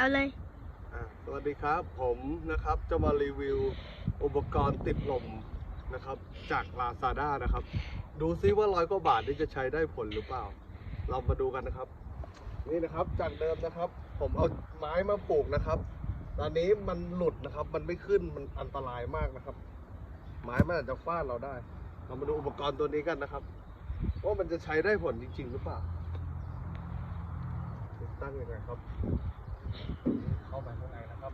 เอาเลยอ่าสวัสดีครับ ผมนะครับจะมารีวิวอุปกรณ์ติดลมนะครับ จาก Lazada นะครับ ดูซิว่าร้อยกว่าบาทนี่จะใช้ได้ผลหรือเปล่า เรามาดูกันนะครับ นี่นะครับจากเดิมนะครับ ผมเอาไม้มาปลูกนะครับ ตอนนี้มันหลุดนะครับ มันไม่ขึ้นมันอันตรายมากนะครับ ไม้มันอาจจะฟาดเราได้ เรามาดูอุปกรณ์ตัวนี้กันนะครับว่ามันจะใช้ได้ผลจริง ๆ หรือเปล่าติดตั้งยังไงครับ เข้าไปข้างในนะครับ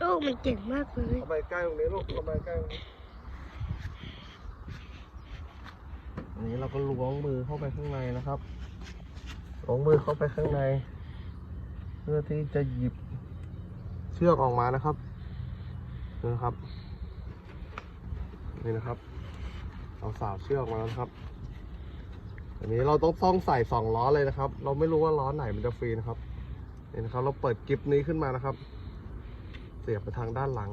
ลูกมันเก่งมากเลยเข้าไปใกล้ตรงนี้ลูกเข้าไปใกล้ตรงนี้อันนี้เราก็ล้วงมือเข้าไปข้างในนะครับล้วงมือเข้าไปข้างใน เพื่อที่จะหยิบเชือกออกมานะครับนี่นะครับ นี่นะครับ เราสาวเชือกมาแล้วนะครับ อันนี้เราต้องต้องใส่สองล้อเลยนะครับ เราไม่รู้ว่าล้อไหนมันจะฟรีนะครับนี่นะครับ เราเปิดกิฟนี้ขึ้นมานะครับ เสียบไปทางด้านหลัง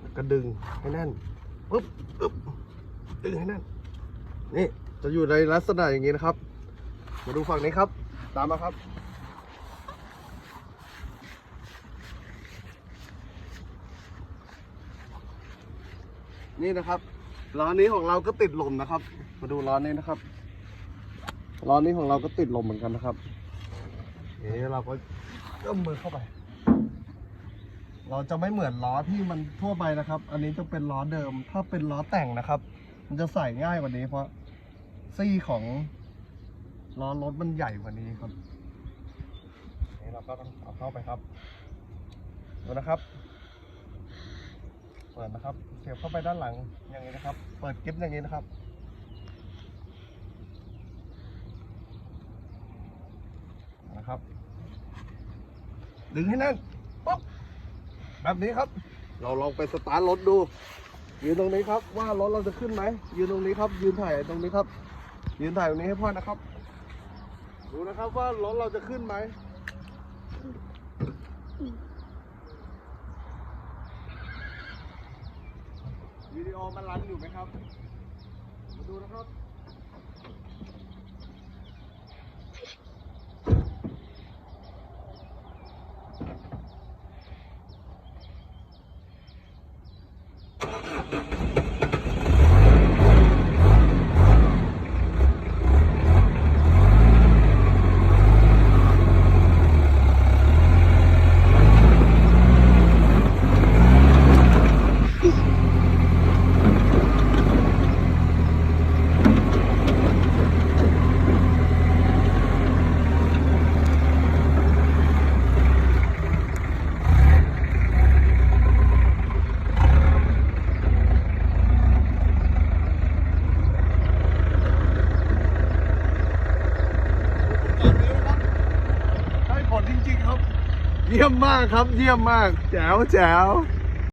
แล้วก็ดึงให้แน่นปึ๊บปึ๊บดึงให้แน่นนี่จะอยู่ในลักษณะอย่างนี้นะครับ มาดูฝั่งนี้ครับ ตามมาครับนี่นะครับ ล้อนี้ของเราก็ติดลมนะครับ มาดูล้อนี้นะครับล้อนี้ของเราก็ติดลมเหมือนกันนะครับนี่เราก็เอื้อมมือเข้าไป เราจะไม่เหมือนล้อที่มันทั่วไปนะครับ อันนี้จะเป็นล้อเดิม ถ้าเป็นล้อแต่งนะครับ มันจะใส่ง่ายกว่านี้เพราะซี่ของล้อรถมันใหญ่กว่านี้ครับนี่เราก็ต้องเอาเข้าไปครับดูนะครับ เปิดนะครับ เสียบเข้าไปด้านหลังอย่างนี้นะครับ เปิดกิ๊บอย่างนี้นะครับ นะครับ ดึงให้แน่นปุ๊บแบบนี้ครับ เราลองไปสตาร์ทรถดู ยืนตรงนี้ครับ ว่ารถเราจะขึ้นไหม ยืนตรงนี้ครับ ยืนถ่ายตรงนี้ครับ ยืนถ่ายตรงนี้ให้พ่อนะครับ ดูนะครับว่ารถเราจะขึ้นไหม ลันรันอยู่ไหมครับ มาดูนะครับได้ผลจริงๆครับ เยี่ยมมากครับ เยี่ยมมาก แจ๋วแจ๋ว